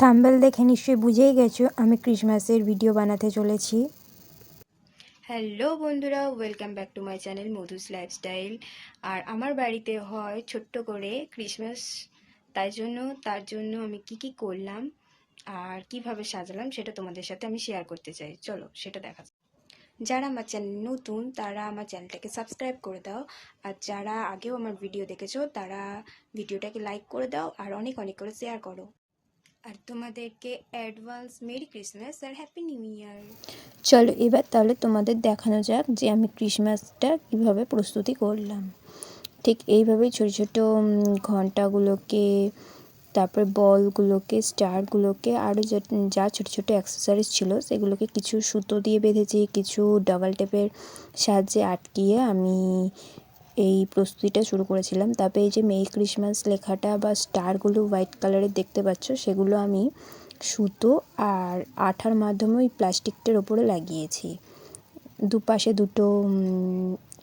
Thumbnail দেখে নিশ্চয়ই বুঝেই গেছো আমি ক্রিসমাসের ভিডিও বানাতে চলেছি। হ্যালো বন্ধুরা, welcome back to my channel Madhu's lifestyle. আর আমার বাড়িতে হয় ছোট্ট করে ক্রিসমাস, তাই জন্য, তার জন্য আমি কি কি করলাম আর কীভাবে সাজালাম সেটা তোমাদের সাথে আমি শেয়ার করতে চাই। চলো, সেটা দেখা যারা আমার চ্যানেল নতুন, তারা আমার চ্যানেলটাকে সাবস্ক্রাইব করে দাও। আর যারা আগেও আমার ভিডিও দেখেছ, তারা ভিডিওটাকে লাইক করে দাও আর অনেক অনেক করে শেয়ার করো। আর তোমাদেরকে অ্যাডভান্স মেরি ক্রিসমাস আর হ্যাপি নিউ ইয়ার চলো এবার তাহলে তোমাদের দেখানো যাক যে আমি ক্রিসমাসটা কীভাবে প্রস্তুতি করলাম। ঠিক এইভাবেই ছোটো ছোটো ঘন্টাগুলোকে, তারপরে বলগুলোকে, স্টারগুলোকে আরও যা ছোটো ছোটো অ্যাক্সেসরিজ ছিল সেগুলোকে কিছু সুতো দিয়ে বেঁধেছি, কিছু ডাবল টেপের সাহায্যে আটকিয়ে আমি এই প্রস্তুতিটা শুরু করেছিলাম। তারপরে এই যে মেরি ক্রিসমাস লেখাটা বা স্টারগুলো হোয়াইট কালারের দেখতে পাচ্ছ, সেগুলো আমি সুতো আর আঠার মাধ্যমে ওই প্লাস্টিকটার ওপরে লাগিয়েছি। দুপাশে দুটো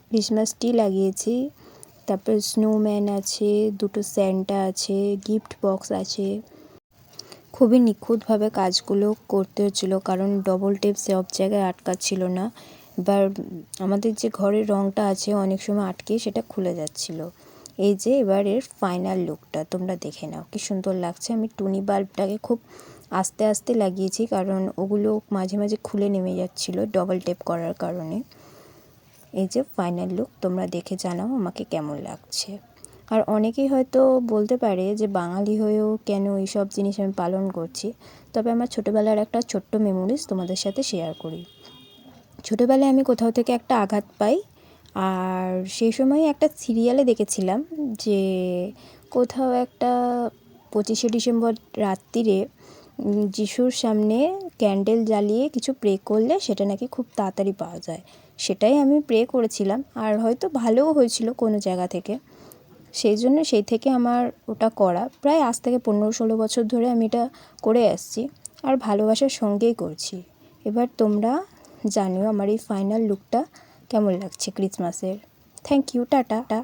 ক্রিসমাস ট্রি লাগিয়েছি। তারপরে স্নোম্যান আছে, দুটো স্যান্টা আছে, গিফট বক্স আছে। খুবই নিখুঁতভাবে কাজগুলো করতে হচ্ছিল, কারণ ডবল টেপ সব জায়গায় আটকাচ্ছিল না। এবার আমাদের যে ঘরের রঙটা আছে অনেক সময় আটকে সেটা খুলে যাচ্ছিল। এই যে এবার এর ফাইনাল লুকটা তোমরা দেখে নাও। কি সুন্দর লাগছে। আমি টুনি বাল্বটাকে খুব আস্তে আস্তে লাগিয়েছি কারণ ওগুলো মাঝে মাঝে খুলে নেমে যাচ্ছিল ডবল টেপ করার কারণে। এই যে ফাইনাল লুক তোমরা দেখে জানাও আমাকে কেমন লাগছে। আর অনেকেই হয়তো বলতে পারে যে বাঙালি হয়েও কেন এইসব জিনিস আমি পালন করছি। তবে আমার ছোটোবেলার একটা ছোট্ট মেমোরিজ তোমাদের সাথে শেয়ার করি। ছোটোবেলায় আমি কোথাও থেকে একটা আঘাত পাই আর সেই সময় একটা সিরিয়ালে দেখেছিলাম যে কোথাও একটা পঁচিশে ডিসেম্বর রাত্রিরে যিশুর সামনে ক্যান্ডেল জ্বালিয়ে কিছু প্রে করলে সেটা নাকি খুব তাড়াতাড়ি পাওয়া যায়। সেটাই আমি প্রে করেছিলাম আর হয়তো ভালোও হয়েছিল কোনো জায়গা থেকে। সেই জন্য সেই থেকে আমার ওটা করা। প্রায় আজ থেকে পনেরো ষোলো বছর ধরে আমি এটা করে আসছি আর ভালোবাসার সঙ্গেই করছি। এবার তোমরা জানিও আমার এই ফাইনাল লুকটা কেমন লাগছে ক্রিসমাসের থ্যাংক ইউ টাটা।